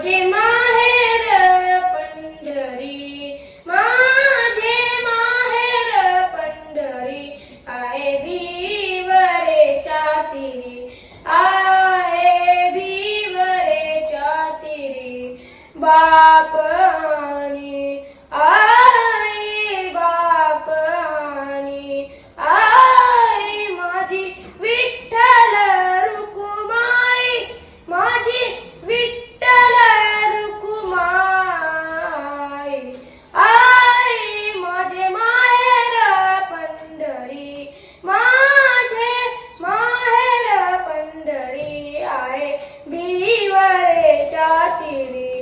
माझे माहेर पंढरी माझे माहेर पंढरी आहे भिवरेच्या तिरी आहे भिवरेच्या तिरी बाप आए भीवरे चातिरी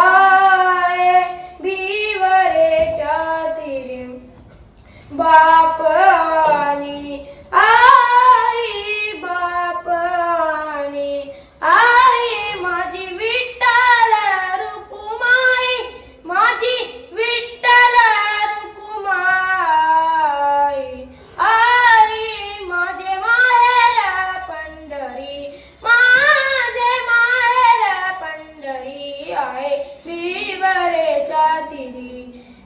आए भीवरे चातिरी बाप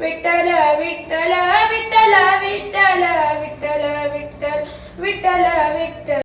విట్టల విట్టల విట్టల విట్ట